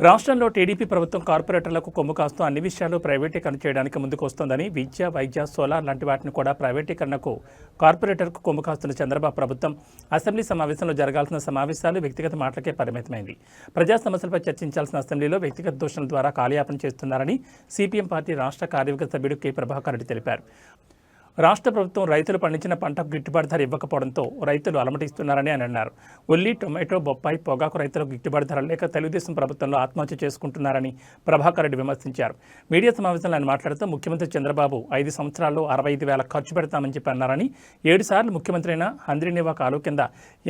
రాష్ట్రంలో టీడీపీ ప్రభుత్వం కార్పొరేటర్లకు కొమ్ము కాస్తూ అన్ని విషయాలు ప్రైవేటీకరణ చేయడానికి ముందుకొస్తోందని విద్య వైద్య సోలార్ లాంటి వాటిని కూడా ప్రైవేటీకరణకు కార్పొరేటర్కు కొమ్ము కాస్తున్న చంద్రబాబు ప్రభుత్వం అసెంబ్లీ సమావేశంలో జరగాల్సిన సమావేశాలు వ్యక్తిగత మాటలకే పరిమితమైంది. ప్రజా సమస్యలపై చర్చించాల్సిన అసెంబ్లీలో వ్యక్తిగత దూషణల ద్వారా కాలయాపన చేస్తున్నారని సిపిఎం పార్టీ రాష్ట్ర కార్యవర్గ సభ్యుడు కె. ప్రభాకర్ రెడ్డి తెలిపారు. రాష్ట్ర ప్రభుత్వం రైతులు పండించిన పంటకు గిట్టుబాటు ధర ఇవ్వకపోవడంతో రైతులు అలమటిస్తున్నారని ఆయన అన్నారు. ఉల్లి టొమాటో బొప్పాయి పొగాకు రైతులకు గిట్టుబాటు ధర లేక తెలుగుదేశం ప్రభుత్వంలో ఆత్మహత్య చేసుకుంటున్నారని ప్రభాకర్ రెడ్డి విమర్శించారు. మీడియా సమావేశంలో ఆయన మాట్లాడుతూ ముఖ్యమంత్రి చంద్రబాబు ఐదు సంవత్సరాల్లో అరవై ఐదు వేల ఖర్చు పెడతామని చెప్పి అన్నారని ఏడు సార్లు ముఖ్యమంత్రి అయిన హంద్రినివా కాలువ కింద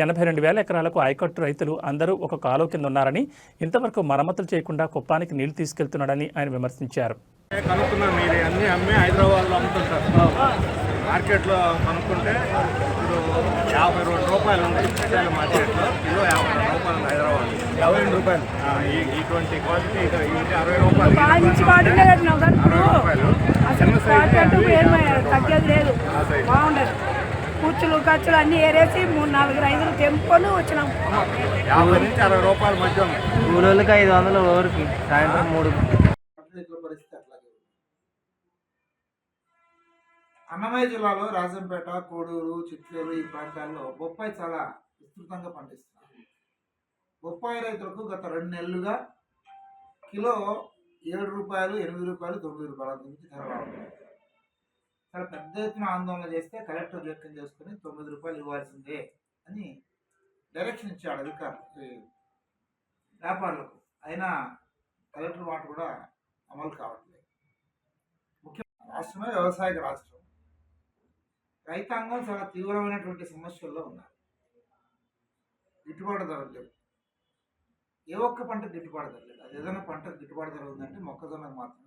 ఎనభై రెండు వేల ఎకరాలకు ఆయకట్టు రైతులు అందరూ ఒక కాలువ కింద ఉన్నారని ఇంతవరకు మరమ్మతులు చేయకుండా కుప్పానికి నీళ్ళు తీసుకెళ్తున్నాడని ఆయన విమర్శించారు. కనుక్కున్నాం అన్నీ అమ్మి హైదరాబాద్లో అమ్ముతుంటారు. మార్కెట్లో కనుక్కుంటే ఇప్పుడు యాభై రెండు రూపాయలు ఉంది. చిట్టాల మార్కెట్లో కిలో యాభై రెండు రూపాయలు ఉంది హైదరాబాద్ యాభై రెండు రూపాయలు. ఈ ఇటువంటి క్వాలిటీ ఇది ఇది అరవై రూపాయలు. ఇప్పుడు రూపాయలు ఏమీ తగ్గేది లేదు. సైజ్. బాగుండదు. కూర్చులు ఖర్చులు అన్నీ ఏరేసి మూడు నాలుగు రైతులు తెంపుకొని వచ్చినాం. యాభై నుంచి అరవై రూపాయల మధ్య ఉంది. కూలోళ్ళకి ఐదు వందలు ఓవరికి సాయంత్రం మూడు అన్నమయ్య జిల్లాలో రాజంపేట కోడూరు చిట్లూరు ఈ ప్రాంతాల్లో బొప్పాయి చాలా విస్తృతంగా పండిస్తున్నారు బొప్పాయి రైతులకు గత రెండు నెలలుగా కిలో ఏడు రూపాయలు ఎనిమిది రూపాయలు తొమ్మిది రూపాయల గురించి ధర చాలా పెద్ద ఎత్తున ఆందోళన చేస్తే కలెక్టర్ వ్యక్తం చేసుకుని తొమ్మిది రూపాయలు ఇవ్వాల్సిందే అని డైరెక్షన్ ఇచ్చాడు అధికారులు వ్యాపారులకు. అయినా కలెక్టర్ మాట కూడా అమలు కావట్లేదు. ముఖ్య రాష్ట్రమే వ్యవసాయ రాష్ట్రం. రైతాంగం చాలా తీవ్రమైనటువంటి సమస్యల్లో ఉన్నారు. గిట్టుబాటు ధరలు లేవు. ఏ ఒక్క పంట గిట్టుబాటు ధర లేదు. అది ఏదైనా పంట గిట్టుబాటు ధర ఉందంటే మొక్కజొన్నకు మాత్రమే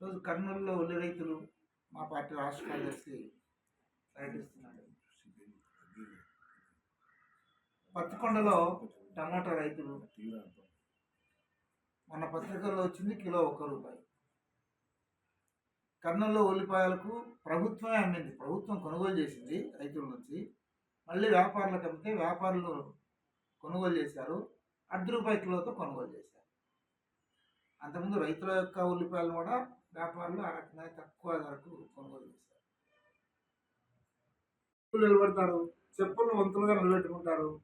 ఈరోజు కర్నూలులో ఉల్లి రైతులు మా పార్టీ రాష్ట్ర కార్యదర్శి పర్యటిస్తున్నాడు పత్తికొండలో టమాటా రైతులు మన పత్రికల్లో వచ్చింది కిలో ఒక్క రూపాయి. కర్నూలులో ఉల్లిపాయలకు ప్రభుత్వమే అమ్మింది. ప్రభుత్వం కొనుగోలు చేసింది రైతుల నుంచి. మళ్ళీ వ్యాపారులకు అమ్మితే వ్యాపారులు కొనుగోలు చేశారు. అర్ధ రూపాయి కిలోతో కొనుగోలు చేశారు. అంతకుముందు రైతుల యొక్క ఉల్లిపాయలు కూడా వ్యాపారులు ఆ రకంగా తక్కువ ధరకు కొనుగోలు చేశారు. నిలబడతారు? చెప్పులు వంతులుగా నిలబెట్టుకుంటారు.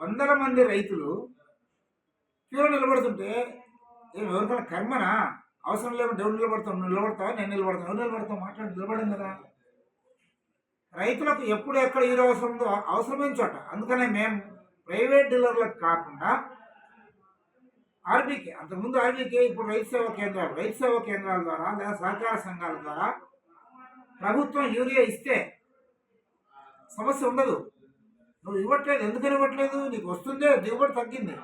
వందల మంది రైతులు క్యూలో నిలబడుతుంటే ఏం ఎవరికైనా కర్మనా? అవసరం లేకుండా ఎవరు నిలబడతాం నువ్వు నిలబడతావా? నేను నిలబడతాను. ఎవరు నిలబడతావు? మాట్లాడి నిలబడం కదా. రైతులకు ఎప్పుడు ఎక్కడ ఈరో అవసరం ఉందో అవసరమైన చోట. అందుకనే మేము ప్రైవేట్ డీలర్లకు కాకుండా ఆర్బీకే అంతకుముందు ఆర్బీకే ఇప్పుడు రైతు సేవా కేంద్రాలు. రైతు సేవా కేంద్రాల ద్వారా లేదా సహకార సంఘాల ద్వారా ప్రభుత్వం యూరియా ఇస్తే సమస్య ఉండదు. నువ్వు ఇవ్వట్లేదు. ఎందుకని ఇవ్వట్లేదు? నీకు వస్తుందే దిగుబడి తగ్గింది.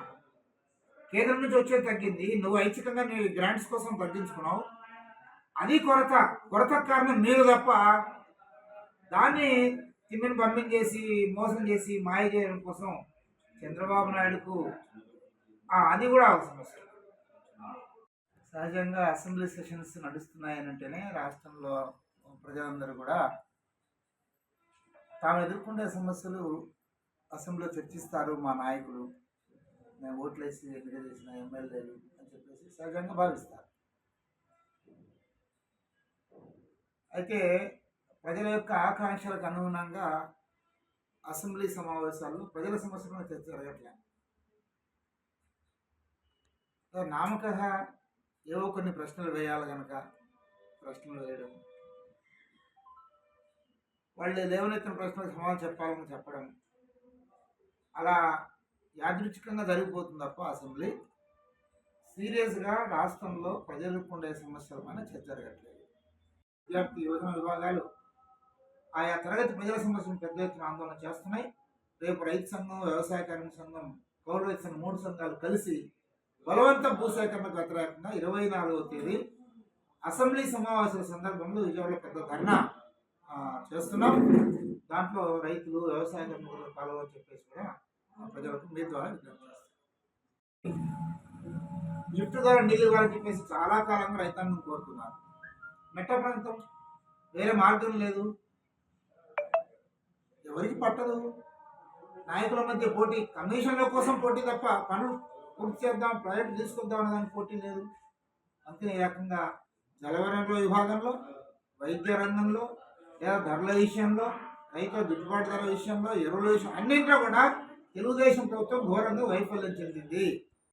కేంద్రం నుంచి వచ్చే తగ్గింది. నువ్వు ఐచ్ఛికంగా నీ గ్రాంట్స్ కోసం తగ్గించుకున్నావు. అది కొరత. కొరత కారణం మీరు తప్ప దాన్ని తిమ్మిని పంపించేసి మోసం చేసి మాయ చేయడం కోసం చంద్రబాబు నాయుడుకు అది కూడా ఒక సమస్య సహజంగా అసెంబ్లీ సెషన్స్ నడుస్తున్నాయనంటేనే రాష్ట్రంలో ప్రజలందరూ కూడా తాము ఎదుర్కొనే సమస్యలు అసెంబ్లీలో చర్చిస్తారు మా నాయకులు. మేము ఓట్లేసి ఎన్నిక చేసిన ఎమ్మెల్యేలు అని చెప్పేసి సహజంగా భావిస్తారు. అయితే ప్రజల యొక్క ఆకాంక్షలకు అనుగుణంగా అసెంబ్లీ సమావేశాల్లో ప్రజల సమస్యలను చర్చ జరగట్లే. నామక ఏవో కొన్ని ప్రశ్నలు వేయాలి కనుక ప్రశ్నలు వేయడం. వాళ్ళు లేవనెత్తిన ప్రశ్నలకు సమాధానం చెప్పాలని చెప్పడం. అలా యాదృచ్ఛికంగా జరిగిపోతుంది తప్ప అసెంబ్లీ సీరియస్గా రాష్ట్రంలో ప్రజలకు ఉండే సమస్యల పైన చర్చ జరగట్లేదు. విద్యార్థి యువజన విభాగాలు ఆయా తరగతి ప్రజల సమస్యలను పెద్ద ఎత్తున ఆందోళన చేస్తున్నాయి. రేపు రైతు సంఘం వ్యవసాయ కార్మిక సంఘం కౌలు రైతు సంఘం మూడు సంఘాలు కలిసి బలవంత భూసేకరణకు వ్యతిరేకంగా ఇరవై నాలుగవ తేదీ అసెంబ్లీ సమావేశాల సందర్భంలో విజయవాడలో పెద్ద ధర్నా చేస్తున్నాం. దాంట్లో రైతులు వ్యవసాయ కార్మికులు పాల్గొని చెప్పేసి కూడా ప్రజలకు మీ ద్వారా విజ్ఞప్తి లిఫ్ట్ ద్వారా నీళ్ళు ఇవ్వాలని చెప్పేసి చాలా కాలంగా రైతాంగం కోరుతున్నారు. మెట్ట ప్రాంతం వేరే మార్గం లేదు. ఎవరికి పట్టదు. నాయకుల మధ్య పోటీ కమిషన్ల కోసం పోటీ తప్ప పనులు పూర్తి చేద్దాం ప్రైవేట్ తీసుకొద్దాం అనే దానికి పోటీ లేదు. అందుకని ఈ రకంగా జలవనరుల విభాగంలో వైద్య రంగంలో లేదా ధరల విషయంలో రైతుల గిట్టుబాటు ధర విషయంలో ఎరువుల విషయం అన్నింటిలో కూడా తెలుగుదేశం ప్రభుత్వం ఘోరంగా వైఫల్యం చెందింది.